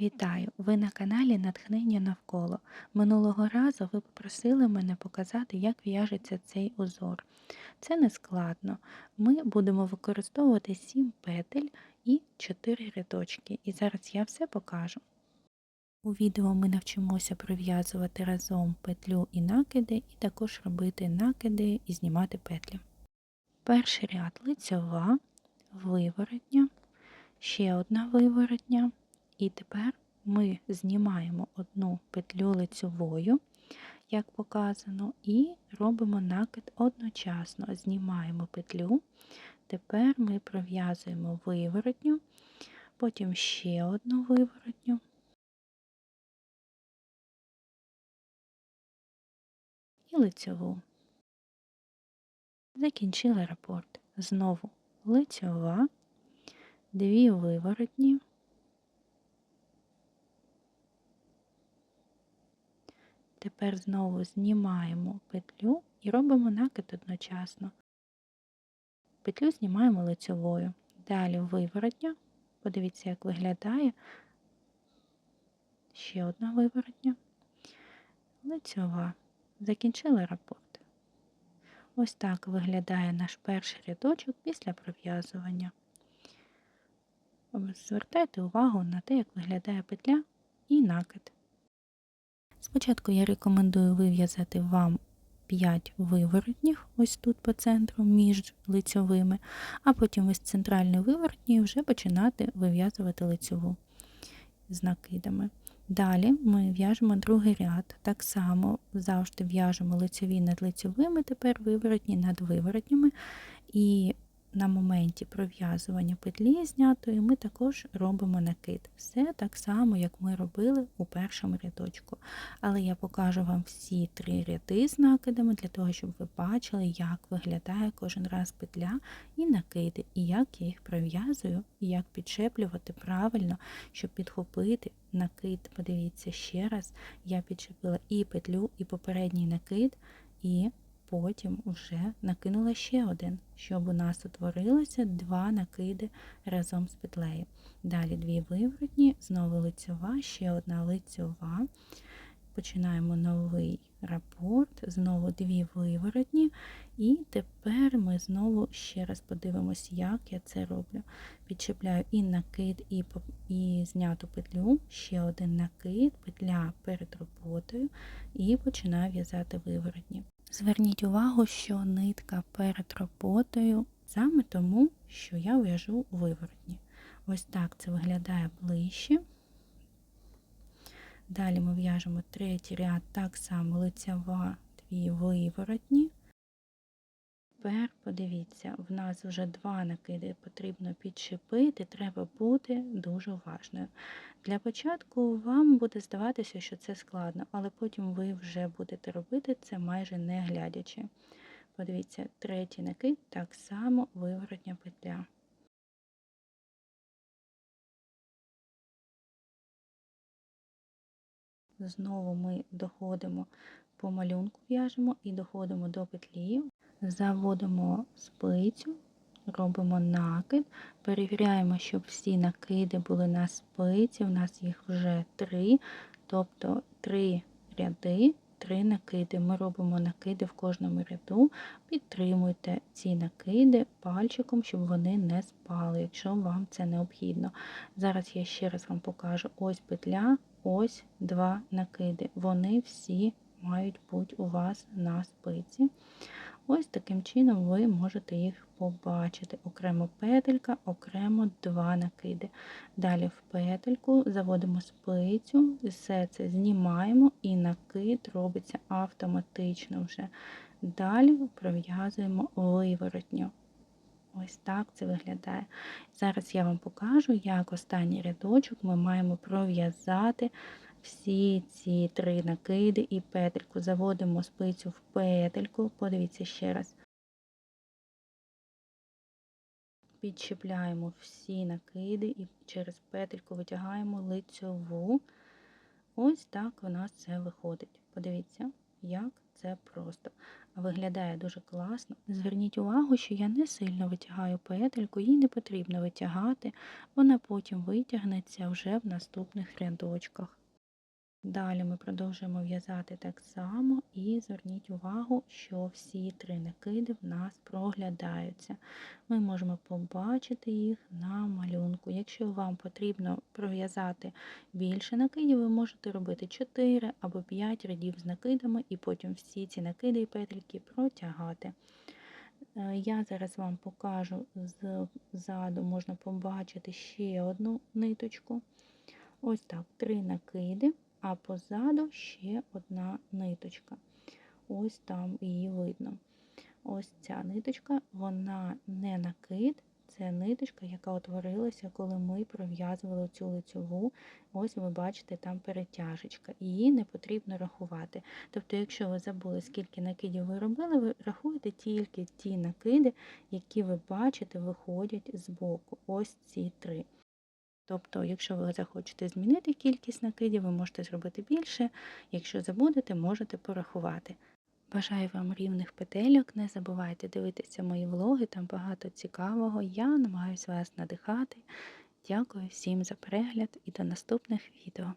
Вітаю! Ви на каналі Натхнення навколо. Минулого разу ви попросили мене показати, як в'яжеться цей узор. Це не складно. Ми будемо використовувати 7 петель і 4 рядочки. І зараз я все покажу. У відео ми навчимося пров'язувати разом петлю і накиди, і також робити накиди і знімати петлі. Перший ряд лицьова, виворотня, ще одна виворотня. І тепер ми знімаємо одну петлю лицьовою, як показано, і робимо накид одночасно. Знімаємо петлю, тепер ми пров'язуємо виворотню, потім ще одну виворотню. І лицьову. Закінчили рапорт. Знову лицьова, дві виворотні. Тепер знову знімаємо петлю і робимо накид одночасно. Петлю знімаємо лицевою. Далі виворотня. Подивіться, як виглядає. Ще одна виворотня. Лицьова. Закінчили рапорт. Ось так виглядає наш перший рядочок після пров'язування. Звертайте увагу на те, як виглядає петля і накид. Спочатку я рекомендую вив'язати вам 5 виворотніх, ось тут по центру, між лицьовими, а потім із центральної виворотні вже починати вив'язувати лицьову з накидами. Далі ми в'яжемо другий ряд. Так само завжди в'яжемо лицьові над лицьовими, тепер виворотні над виворотнями. І на моменті пров'язування петлі знятої ми також робимо накид. Все так само, як ми робили у першому рядочку. Але я покажу вам всі три ряди з накидами, для того, щоб ви бачили, як виглядає кожен раз петля і накиди, і як я їх пров'язую, і як підшеплювати правильно, щоб підхопити накид. Подивіться ще раз, я підшепила і петлю, і попередній накид. і потім вже накинула ще один, щоб у нас утворилося два накиди разом з петлею. Далі дві виворотні, знову лицьова, ще одна лицьова. Починаємо новий рапорт, знову дві виворотні, і тепер ми знову ще раз подивимося, як я це роблю. Підчепляю і накид, і і зняту петлю, ще один накид, петля перед роботою, і починаю в'язати виворотні. Зверніть увагу, що нитка перед роботою саме тому, що я в'яжу виворотні. Ось так це виглядає ближче. Далі ми в'яжемо третій ряд, так само лицява, дві виворотні. Тепер подивіться, в нас вже два накиди потрібно підшипити, треба бути дуже уважною. Для початку вам буде здаватися, що це складно, але потім ви вже будете робити це майже не глядячи. Подивіться, третій накид так само виворотня петля. Знову ми доходимо по малюнку, в'яжемо і доходимо до петлі, заводимо спицю, робимо накид, перевіряємо, щоб всі накиди були на спиці, у нас їх вже три, тобто три ряди, три накиди. Ми робимо накиди в кожному ряду, підтримуйте ці накиди пальчиком, щоб вони не спали, якщо вам це необхідно. Зараз я ще раз вам покажу. Ось петля, ось два накиди. Вони всі мають бути у вас на спиці. Ось таким чином ви можете їх побачити. Окремо петелька, окремо два накиди. Далі в петельку заводимо спицю, все це знімаємо і накид робиться автоматично вже. Далі пров'язуємо виворотню. Ось так це виглядає. Зараз я вам покажу, як останній рядочок ми маємо пров'язати всі ці три накиди і петельку. Заводимо спицю в петельку, подивіться ще раз. Підчіпляємо всі накиди і через петельку витягаємо лицьову. Ось так у нас це виходить. Подивіться, як це просто. Виглядає дуже класно. Зверніть увагу, що я не сильно витягаю петельку, її не потрібно витягати, вона потім витягнеться вже в наступних рядочках. Далі ми продовжуємо в'язати так само і зверніть увагу, що всі три накиди в нас проглядаються. Ми можемо побачити їх на малюнку. Якщо вам потрібно пров'язати більше накидів, ви можете робити 4 або 5 рядів з накидами і потім всі ці накиди і петельки протягати. Е, Я зараз вам покажу ззаду, можна побачити ще одну ниточку. Ось так, три накиди а позаду ще одна ниточка. Ось там її видно. Ось ця ниточка, вона не накид, це ниточка, яка утворилася, коли ми пров'язували цю лицьову. Ось ви бачите, там перетяжечка. Її не потрібно рахувати. Тобто, якщо ви забули, скільки накидів ви робили, ви рахуєте тільки ті накиди, які ви бачите, виходять з боку. Ось ці три. Тобто, якщо ви захочете змінити кількість накидів, ви можете зробити більше. Якщо забудете, можете порахувати. Бажаю вам рівних петельок, не забувайте дивитися мої влоги, там багато цікавого. Я намагаюся вас надихати. Дякую всім за перегляд і до наступних відео.